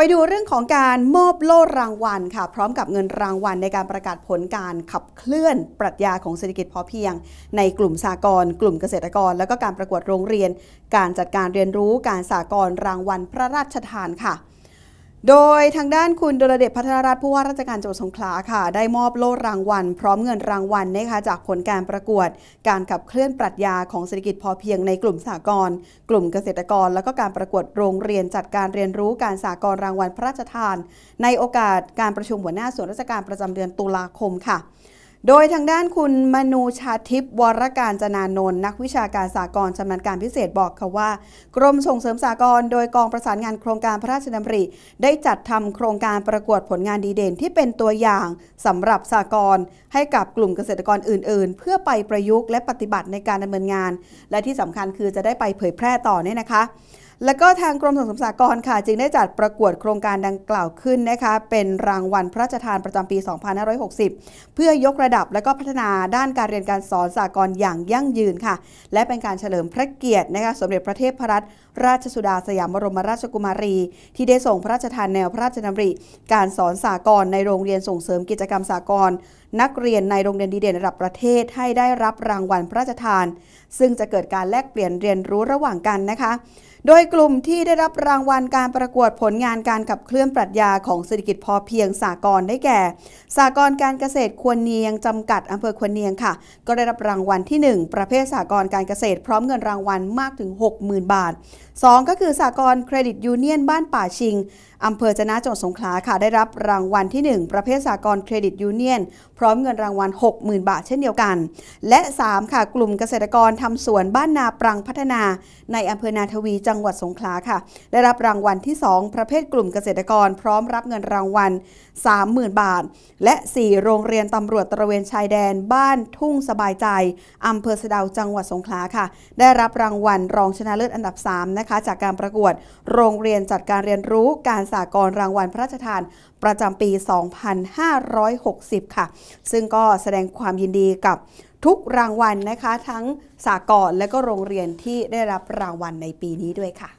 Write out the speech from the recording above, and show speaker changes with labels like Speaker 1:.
Speaker 1: ไปดูเรื่องของการมอบโล่รางวัลค่ะ พร้อมกับเงินรางวัลในการประกาศผลการขับเคลื่อนปรัชญาของเศรษฐกิจพอเพียง ในกลุ่มสากลกลุ่มเกษตรกร แล้วก็การประกวดโรงเรียน การจัดการเรียนรู้การสากลรางวัลพระราชทานค่ะ โดยทางด้านคุณดลเดชพัฒนรัตน์ผู้ว่าราชการจังหวัดสงขลาค่ะ ได้มอบโล่รางวัล พร้อมเงินรางวัลนะคะจากผลการประกวด การขับเคลื่อนปรัชญาของเศรษฐกิจพอเพียงในกลุ่มสากลกลุ่มเกษตรกร แล้วก็การประกวดโรงเรียนจัดการเรียนรู้การสากลรางวัลพระราชทาน ในโอกาสการประชุมหัวหน้าส่วนราชการประจำเดือนตุลาคมค่ะ โดยทางด้านคุณมนูชาทิพย์วรการจนานนท์นักวิชาการสากลชำนาญการพิเศษบอกค่ะว่า กรมส่งเสริมสากลโดยกองประสานงานโครงการพระราชดำริ ได้จัดทำโครงการประกวดผลงานดีเด่นที่เป็นตัวอย่างสำหรับสากลให้กับกลุ่มเกษตรกรอื่น ๆ เพื่อไปประยุกต์และปฏิบัติในการดำเนินงาน และที่สำคัญคือจะได้ไปเผยแพร่ต่อเนี่ยนะคะ แล้วก็ทางกรมส่งเสริมสากลค่ะ จึงได้จัดประกวดโครงการดังกล่าวขึ้นนะคะ เป็นรางวัลพระราชทานประจำปี 2560 เพื่อยกระดับและก็พัฒนาด้านการเรียนการสอนสากลอย่างยั่งยืนค่ะ และเป็นการเฉลิมพระเกียรตินะคะสมเด็จพระเทพรัตนราชสุดาสยามบรมราชกุมารี ที่ได้ส่งพระราชทานแนวพระราชดำริ การสอนสากลในโรงเรียนส่งเสริมกิจกรรมสากลนักเรียนในโรงเรียนดีเด่นระดับประเทศให้ได้รับรางวัลพระราชทาน ซึ่งจะเกิดการแลกเปลี่ยนเรียนรู้ระหว่างกันนะคะ โดยกลุ่มที่ได้รับรางวัลการประกวดผลงานการขับเคลื่อนปรัชญาของเศรษฐกิจพอเพียงสากลได้แก่ สากลการเกษตรควรเนียงจำกัดอำเภอควรเนียงค่ะ ก็ได้รับรางวัลที่ 1 ประเภทสากลการเกษตร พร้อมเงินรางวัลมากถึง 60,000 บาท 2 ก็คือสากลเครดิตยูเนียนบ้านป่าชิงอำเภอจนะจังหวัดสงขลาค่ะ ได้รับรางวัลที่ 1 ประเภทสากลเครดิตยูเนียน พร้อมเงินรางวัล 60,000 บาทเช่นเดียวกัน และ 3 ค่ะ กลุ่มเกษตรกรทำสวนบ้านนาปรังพัฒนา ในอำเภอนาทวีจังหวัดสงขลาค่ะ ได้รับรางวัลที่ 2 ประเภทกลุ่มเกษตรกร พร้อมรับเงินรางวัล 30,000 บาท และ 4 โรงเรียนตำรวจตระเวนชายแดน บ้านทุ่งสบายใจอำเภอสะดาวจังหวัดสงขลาค่ะ ได้รับรางวัลรองชนะเลิศอันดับ3นะคะจากการประกวด โรงเรียนจัดการเรียนรู้การสากลรางวัลพระราชทานประจำปี 2560 ค่ะ ซึ่งก็แสดงความยินดีกับทุกรางวัลนะคะ ทั้งสากลและก็โรงเรียนที่ได้รับรางวัลในปีนี้ด้วยค่ะ